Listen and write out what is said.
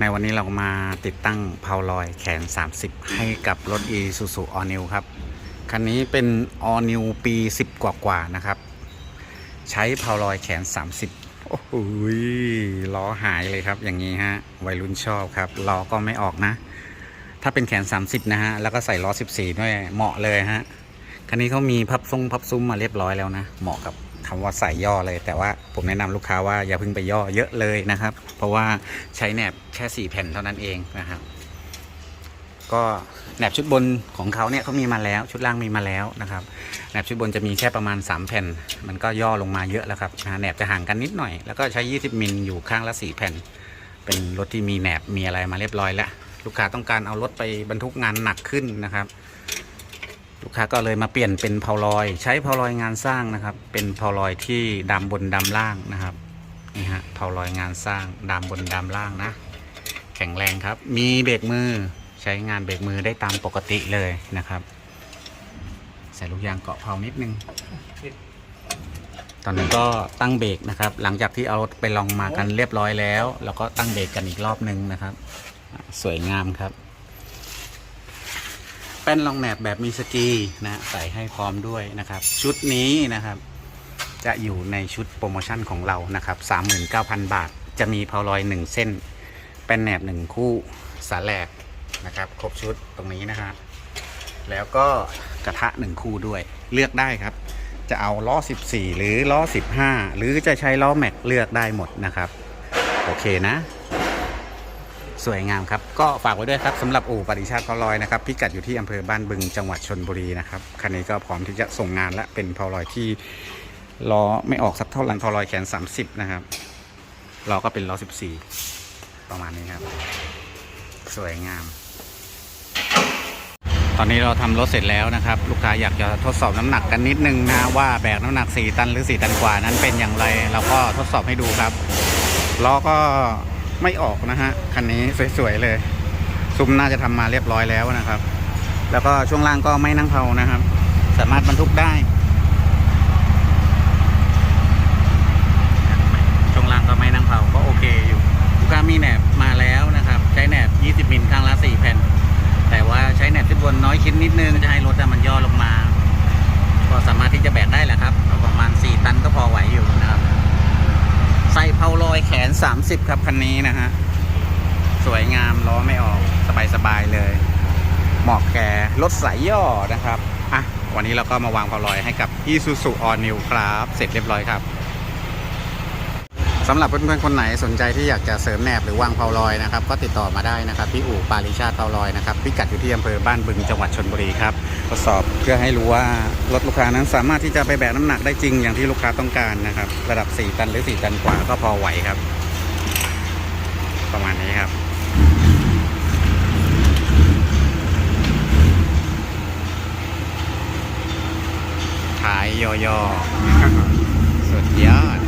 ในวันนี้เรามาติดตั้งเพาลอยแขน 30 ให้กับรถ e s u s u All New ครับ คันนี้เป็น All New ปี 10 กว่าๆนะครับ ใช้เพาลอยแขน 30 โอ้โหยล้อหายเลยครับ อย่างนี้ฮะ วัยรุ่นชอบครับ ล้อก็ไม่ออกนะ ถ้าเป็นแขน 30 นะฮะ แล้วก็ใส่ล้อ 14 ด้วย เหมาะเลยฮะ คันนี้เขามีพับซุ้งพับซุ้มมาเรียบร้อยแล้วนะ เหมาะกับ คำว่าใส่ย่อเลย แต่ว่าผมแนะนำลูกค้าว่าอย่าเพิ่งไปย่อเยอะเลยนะครับ เพราะว่าใช้แหนบแค่4แผ่นเท่านั้นเองนะครับ ก็แหนบชุดบนของเขาเนี่ยเขามีมาแล้ว ชุดล่างมีมาแล้วนะครับแหนบชุดบนจะมีแค่ประมาณ 3 แผ่น มันก็ย่อลงมาเยอะแล้วครับนะแหนบจะห่างกันนิดหน่อย แล้วก็ใช้ 20 มิลอยู่ข้างละ4แผ่น เป็นรถที่มีแหนบมีอะไรมาเรียบร้อยแล้วลูกค้าต้องการเอารถไปบรรทุกงานหนักขึ้นนะครับ ลูกค้าก็เลยมาเปลี่ยนเป็นเพาลอย ใช้เพาลอยงานสร้างนะครับ เป็นเพาลอยที่ดำบนดำล่างนะครับนี่ฮะเพาลอยงานสร้างดำบนดำล่างนะ แข็งแรงครับ มีเบรกมือใช้งานเบรกมือได้ตามปกติเลยนะครับ ใส่ลูกยางเกาะเพานิดนึงตอนนี้ก็ตั้งเบรกนะครับ หลังจากที่เอารถไปลองมากันเรียบร้อยแล้ว แล้วก็ตั้งเบรกกันอีกรอบนึงนะครับ สวยงามครับ แป้นรองแหนบแบบมีสกีนะใส่ให้พร้อมด้วยนะครับ ชุดนี้นะครับ จะอยู่ในชุดโปรโมชั่นของเรานะครับ 39,000 บาท จะมีเพาลอย 1 เส้น แป้นแหนบ 1 คู่สาแหลกนะครับ ครบชุดตรงนี้นะฮะแล้วก็กระทะ 1 คู่ด้วยเลือกได้ครับ จะเอาล้อ 14 หรือล้อ 15 หรือจะใช้ล้อแม็กเลือกได้หมดนะครับ โอเคนะ สวยงามครับ ก็ฝากไว้ด้วยครับสำหรับอู่ปฏิชาติเพาลอยนะครับพิกัดอยู่ที่อำเภอบ้านบึงจังหวัดชนบุรีนะครับคันนี้ก็พร้อมที่จะส่งงานและเป็นพาลอยที่ล้อไม่ออกสักเท่าไหร่พาลอยแขน 30 นะครับล้อก็เป็นล้อ 14 ประมาณนี้ครับ สวยงาม ตอนนี้เราทำรถเสร็จแล้วนะครับ ลูกค้าอยากจะทดสอบน้ำหนักกันนิดนึงนะว่าแบกน้ำหนัก 4 ตันหรือ 4 ตันกว่านั้นเป็นอย่างไร เราก็ทดสอบให้ดูครับล้อก็ ไม่ออกนะฮะ คันนี้สวยๆเลย ซุ้มน่าจะทำมาเรียบร้อยแล้วนะครับ แล้วก็ช่วงล่างก็ไม่นั่งเผานะครับ สามารถบรรทุกได้ ช่วงล่างก็ไม่นั่งเผาก็โอเคอยู่ลูกค้ามีแหนบมาแล้วนะครับ ใช้แหนบ 20 มิลข้างละ4แผ่น แต่ว่าใช้แหนบที่บนน้อยชิ้นนิดนึงจะให้รถมันย่อลงมา ก็สามารถที่จะแบกได้แหละครับประมาณ 4 ตันก็พอไหวอยู่นะครับ ใส่เพาลอยแขน 30 ครับ คันนี้นะฮะ สวยงามล้อไม่ออกสบายๆเลย เหมาะแก่รถสายย่อนะครับ อะ วันนี้เราก็มาวางเพาลอยให้กับ Isuzu All New ครับ เสร็จเรียบร้อยครับสำหรับเพื่อนๆคนไหนสนใจที่อยากจะเสริมแหนบหรือวางเพาลอยนะครับ ก็ติดต่อมาได้นะครับที่อู่ปาริชาติเพาลอยนะครับพิกัดอยู่ที่อำเภอบ้านบึงจังหวัดชนบุรีครับทดสอบเพื่อให้รู้ว่ารถลูกค้านั้นสามารถที่จะไปแบกน้ำหนักได้จริงอย่างที่ลูกค้าต้องการนะครับ ระดับ 4 ตันหรือ 4 ตันกว่าก็พอไหวครับ ประครับ ขายย่อๆสุดยอด